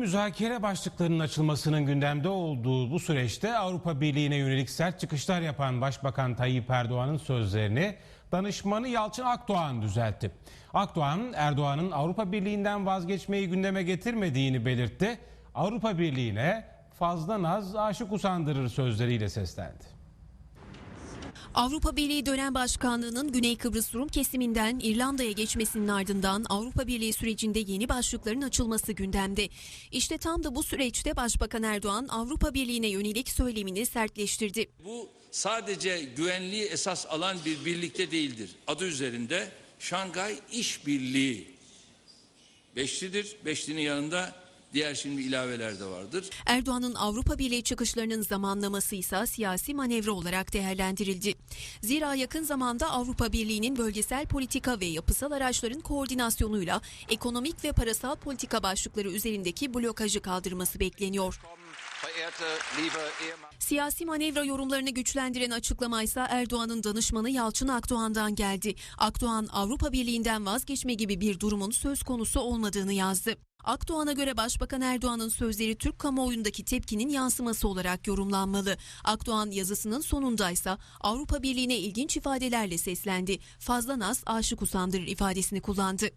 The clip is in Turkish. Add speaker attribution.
Speaker 1: müzakere başlıklarının açılmasının gündemde olduğu bu süreçte Avrupa Birliği'ne yönelik sert çıkışlar yapan Başbakan Tayyip Erdoğan'ın sözlerini danışmanı Yalçın Akdoğan düzeltti. Akdoğan, Erdoğan'ın Avrupa Birliği'nden vazgeçmeyi gündeme getirmediğini belirtti. Avrupa Birliği'ne fazla naz aşık usandırır sözleriyle seslendi.
Speaker 2: Avrupa Birliği dönem başkanlığının Güney Kıbrıs Rum kesiminden İrlanda'ya geçmesinin ardından Avrupa Birliği sürecinde yeni başlıkların açılması gündemde. İşte tam da bu süreçte Başbakan Erdoğan Avrupa Birliği'ne yönelik söylemini sertleştirdi.
Speaker 3: Bu sadece güvenliği esas alan bir birlikte değildir. Adı üzerinde Şangay İşbirliği beşlidir. Beşlinin yanında diğer şimdi ilaveler de vardır.
Speaker 2: Erdoğan'ın Avrupa Birliği çıkışlarının zamanlaması ise siyasi manevra olarak değerlendirildi. Zira yakın zamanda Avrupa Birliği'nin bölgesel politika ve yapısal araçların koordinasyonuyla ekonomik ve parasal politika başlıkları üzerindeki blokajı kaldırması bekleniyor. Siyasi manevra yorumlarını güçlendiren açıklama ise Erdoğan'ın danışmanı Yalçın Akdoğan'dan geldi. Akdoğan Avrupa Birliği'nden vazgeçme gibi bir durumun söz konusu olmadığını yazdı. Akdoğan'a göre Başbakan Erdoğan'ın sözleri Türk kamuoyundaki tepkinin yansıması olarak yorumlanmalı. Akdoğan yazısının sonundaysa Avrupa Birliği'ne ilginç ifadelerle seslendi. Fazla naz aşık usandırır ifadesini kullandı.